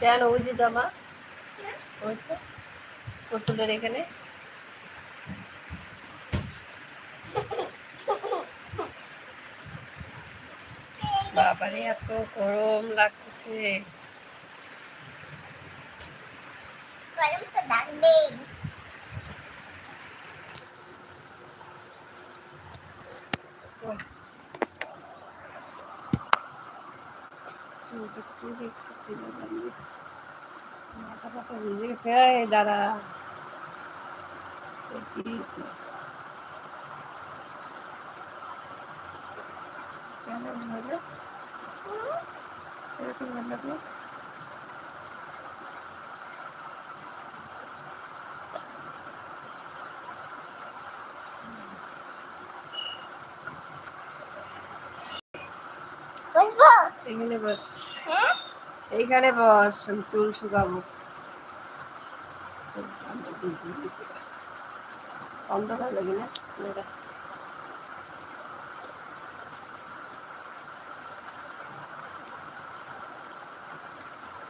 কেন ওই যে জামা হয়েছে পুতুলের এখানে। বাবারে এত গরম লাগতেছে। গরম তো লাগবেই চুলটা খুব একটু খুলে লাগবে গেছে দাঁড়া এরকম লাগল এখানে বস এইখানে বস আমি চুল শুকাবো অন্ধকার লাগে না মেয়েরা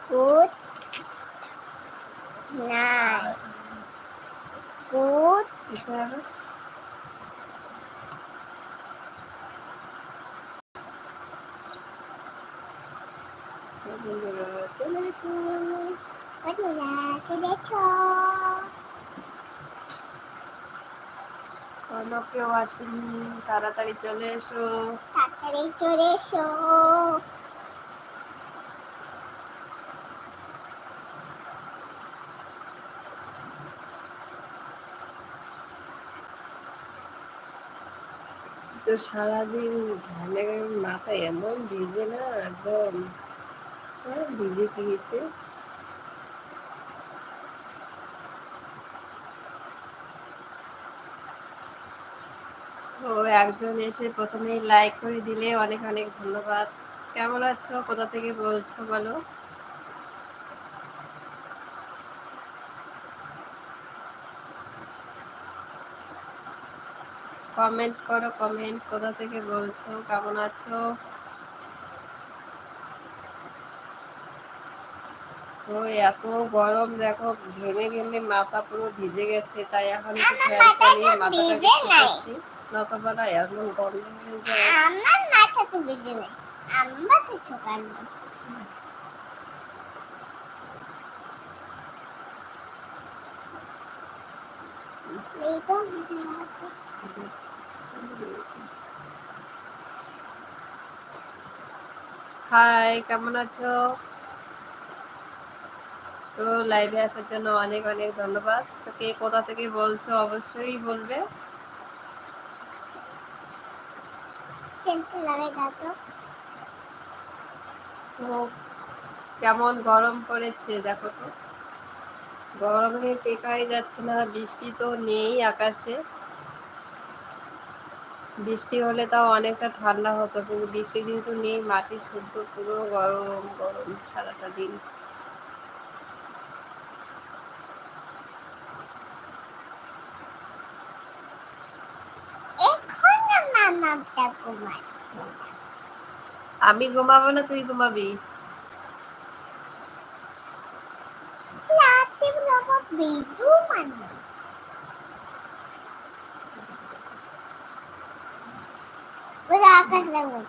গুড নাইট গুড এখানে বস বন্ধুরা চলে এসো বন্ধুরা চলে এসো কোনো কেউ আসেনি তাড়াতাড়ি চলে এসো তাড়াতাড়ি চলে এসো তো সারাদিন ঘামে মাথা এমন ভিজে না, একদম পুরো ভিজে গিয়েছে ও একজন এসে প্রথমেই লাইক করে দিলে অনেক অনেক ধন্যবাদ। কেমন আছো? কোথা থেকে বলছো বলো? কমেন্ট করো কমেন্ট কোথা থেকে বলছো? কেমন আছো? ও এত গরম দেখো ঘেমে ঘেমে মাথা পুরো ভিজে গেছে তাই এখন একটু ফ্যান চালিয়ে মাথাটাকে শুকাচ্ছি। নতবা না এমন গরম হয়ে যায়। আমার মাথা তো বেজে নেই। আমার তো শুকানো এই তো ভিজে আছে। হাই কেমন আছো? তো লাইভে আসার জন্য অনেক অনেক ধন্যবাদ। তো কে কোথা থেকে বলছো অবশ্যই বলবে। তো কেমন গরম পড়েছে দেখো তো। গরমে টেকাই যাচ্ছে না বৃষ্টি তো নেই আকাশে। বৃষ্টি হলে তাও অনেকটা ঠান্ডা হতো কিন্তু বৃষ্টি যেহেতু নেই মাটি শুদ্ধ পুরো গরম গরম সারাটা দিন এখন আমার নামটা ঘুমাচ্ছে আমি ঘুমাবো না তুই ঘুমাবি? মানে।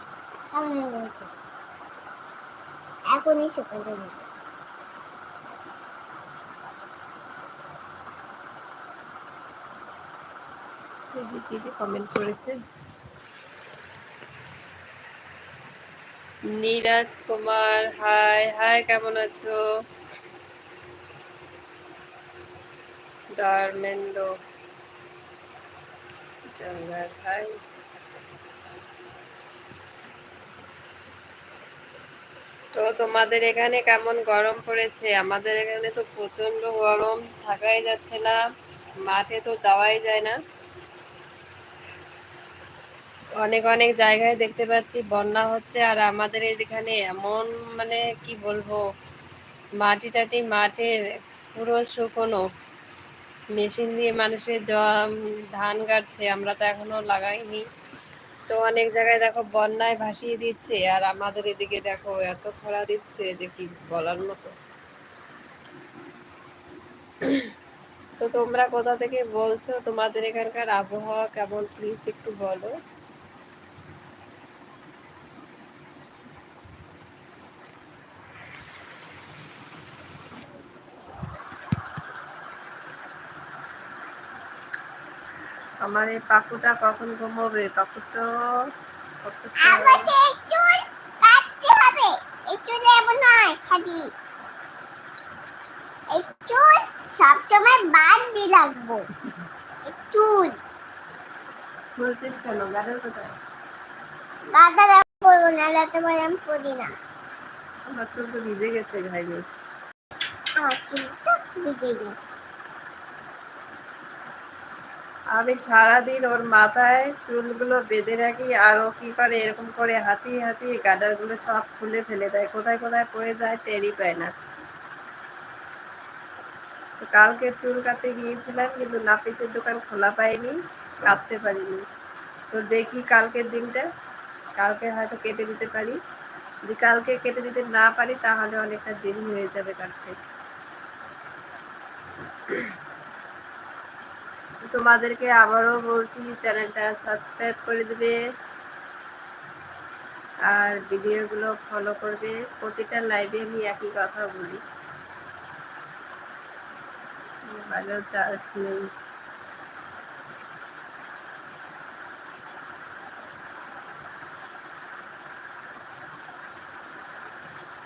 এখনই শুকাতে যাবে কমেন্ট করেছে? নীরাজ কুমার, হাই হাই, কেমন আছো? ধর্মেন্দ্র জঙ্গার হাই। তো তোমাদের এখানে কেমন গরম পড়েছে? আমাদের এখানে তো প্রচণ্ড গরম, থাকাই যাচ্ছে না, মাঠে তো যাওয়াই যায় না। অনেক অনেক জায়গায় দেখতে পাচ্ছি, বন্যা হচ্ছে আর আমাদের এখানে এমন মানে কি বলব, মাটি টাটি মাঠের পুরো শুকনো। মেশিন দিয়ে মানুষের ধান কাটছে, আমরা তো এখনও লাগাইনি। তো অনেক জায়গায় দেখো বন্যায় ভাসিয়ে দিচ্ছে আর আমাদের এদিকে দেখো এত খরা দিচ্ছে যে কি বলার মতো। তো তোমরা কোথা থেকে বলছো? তোমাদের এখানকার আবহাওয়া কেমন? প্লিজ একটু বলো। আমার এই পাকুটা কখন ঘুমোবে চুল কাটতে হবে। এই চুল এমন নয় খালি। এই চুল সবসময় বাদ দিয়ে রাখব চুল। বলছিস কেন? কোথায়? পরবো না রাতে পরে আমি পরি না। আমার চুল তো ভিজে গেছে আমার চুলটা ভিজে গেছে। আমি সারাদিন ওর মাথায় চুলগুলো বেঁধে রাখি, আর ও কি করে এরকম করে হাতিয়ে হাতিয়ে গাডারগুলো সব খুলে ফেলে দেয়। কোথায় কোথায় পড়ে যায় টেরই পায় না। তো কালকে চুল কাটতে গিয়েছিলাম, কিন্তু নাপিতের দোকান খোলা পাইনি, কাটতে পারিনি। তো দেখি কালকের দিনটা, কালকে হয়তো কেটে দিতে পারি। যদি কালকে কেটে দিতে না পারি, তাহলে অনেকটা দেরি হয়ে যাবে কাটতে। তোমাদেরকে আবারও বলছি, চ্যানেলটা সাবস্ক্রাইব করে দেবে আর ভিডিওগুলো ফলো করবে। প্রতিটা লাইভে আমি একই কথা বলি। মোবাইলেও চার্জ নেই।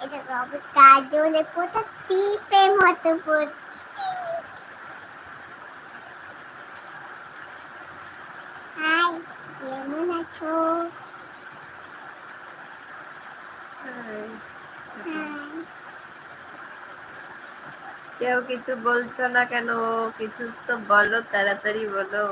এটা কাজলে কোথা টিপের মতো পড়ছে হাই কেমন আছো হ্যাঁ। হাই কেউ কিছু বলছো না কেন? কিছু তো বলো তাড়াতাড়ি বলো।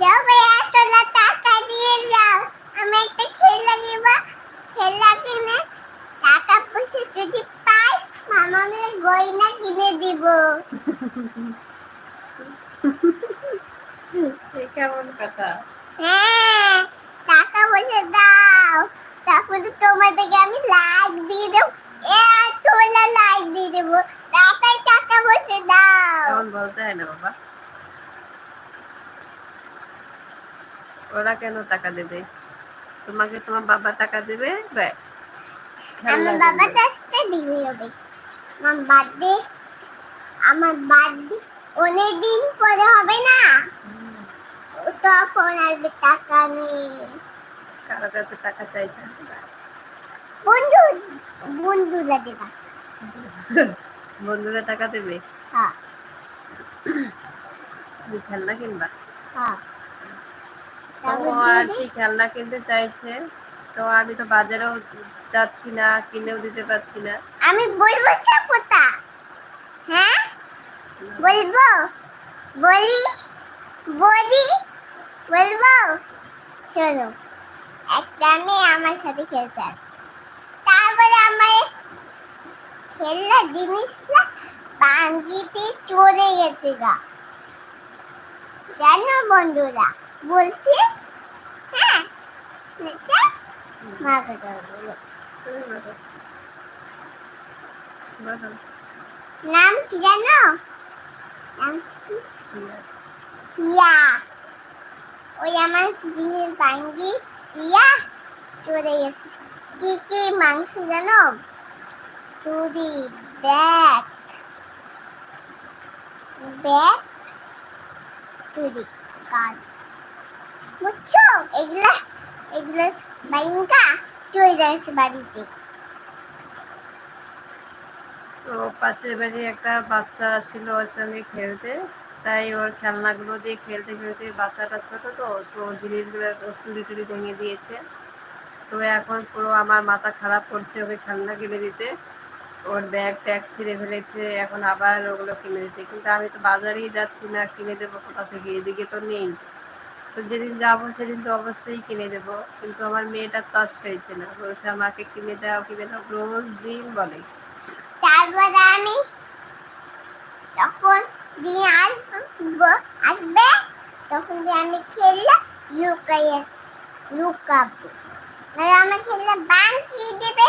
সবাই এতলা টাকা দিয়ে যাও আমি একটা খেলা কিনবো খেলা কিনে টাকা পয়সা যদি পাই মামাকে গয়না কিনে দিব এ কেমন কথা? টাকা পয়সা দাও। তারপরে তোমাদেরকে আমি লাইক দিয়ে দেবো। এতলা লাইক দিয়ে দেবো। টাকায় টাকা পয়সা দাও। এমন বলতে হয় না বাবা? ওরা কেন টাকা দেবে? তোমাকে তোমার বাবা টাকা দেবে। আমার বাবা। আসতে দিলে আমার বার্থডে আমার বার্থডে অনেক দিন পরে হবে না। তখন আসবে টাকা নেই। কারও কাছে টাকা চাইতে বন্ধু বন্ধুরা দেবা। বন্ধুরা টাকা দেবে? হ্যাঁ। তুমি খেলনা কিনবা? হ্যাঁ। তো ও আর কি খেলনা কিনতে চাইছে। তো আমি তো বাজারেও যাচ্ছি না কিনেও দিতে পারছি না। আমি বলব সব কথা? হ্যাঁ? বলব? বলি? বলি? বলব? শোনো একটা মেয়ে আমার সাথে খেলতে আসে। তারপরে আমার খেলনা জিনিসটা বাঙ্গিতে চলে গেছে গা। জানো বন্ধুরা, বলছি হ্যাঁ। নাম কি জানো? ইয়া ওই আমার দিনের বাঙ্গি ইয়া চলে গেছে কি কি মাংস জানো চুরি ব্যাগ ব্যাগ চুরি কান বুঝছ এগুলা এগুলো বাইঙ্কা চলে যাচ্ছে বাড়িতে তো পাশের বাড়ি একটা বাচ্চা আসছিল ওর সঙ্গে খেলতে। তাই ওর খেলনাগুলো দিয়ে খেলতে খেলতে বাচ্চাটা ছোট তো তো জিনিসগুলো চুরি টুরি ভেঙে দিয়েছে। তো এখন পুরো আমার মাথা খারাপ করছে ওকে খেলনা কিনে দিতে। ওর ব্যাগ ট্যাগ ছিঁড়ে ফেলেছে, এখন আবার ওগুলো কিনে দিতে। কিন্তু আমি তো বাজারেই যাচ্ছি না, কিনে দেবো কোথা থেকে? এদিকে তো নেই। তো যেদিন যাব সেদিন তো অবশ্যই কিনে দেবো। কিন্তু আমার মেয়েটা তো সইছে না। বলছে আমাকে কিনে দাও কিনে দাও। রোজ দিন বলে। তারপরে আমি তখন দিন আসব আসবে। তখন দিয়ে আমি খেললে লুকাইয়ে, লুকাবো। নাহলে আমার খেললে বান কি দেবে?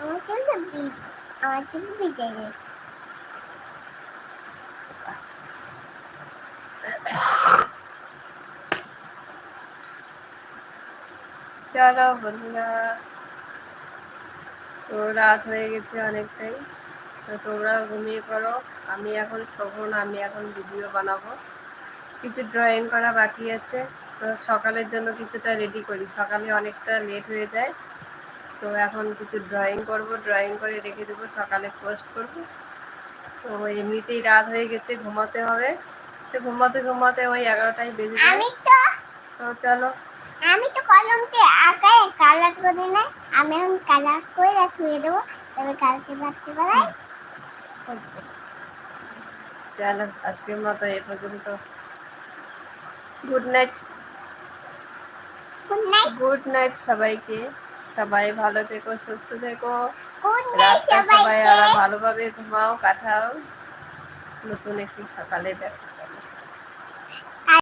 আমার চলতে আমার চলতে বিজয় রয়েছে চলো বন্ধুরা। তো রাত হয়ে গেছে অনেকটাই। তো তোমরা ঘুমিয়ে করো আমি এখন শোবো না আমি এখন ভিডিও বানাবো। কিছু ড্রয়িং করা বাকি আছে। তো সকালের জন্য কিছুটা রেডি করি। সকালে অনেকটা লেট হয়ে যায়। তো এখন কিছু ড্রয়িং করব ড্রয়িং করে রেখে দেবো। সকালে পোস্ট করব। তো এমনিতেই রাত হয়ে গেছে ঘুমাতে হবে। তো ঘুমাতে ঘুমাতে ওই এগারোটায় বেজে তো তো চলো। আমি তো কলমতে আঁকায় কালার করে না আমি এখন কালার করে ছুঁয়ে দেবো। তবে কালকে রাত্রিবেলায় করব। চলো আজকের মতো এ পর্যন্ত। Good night good night good night সবাইকে। সবাই ভালো থেকো সুস্থ থেকো। নাইট সবাই আরও ভালোভাবে ঘুমাও কাটাও। নতুন একটি সকালে দেখো।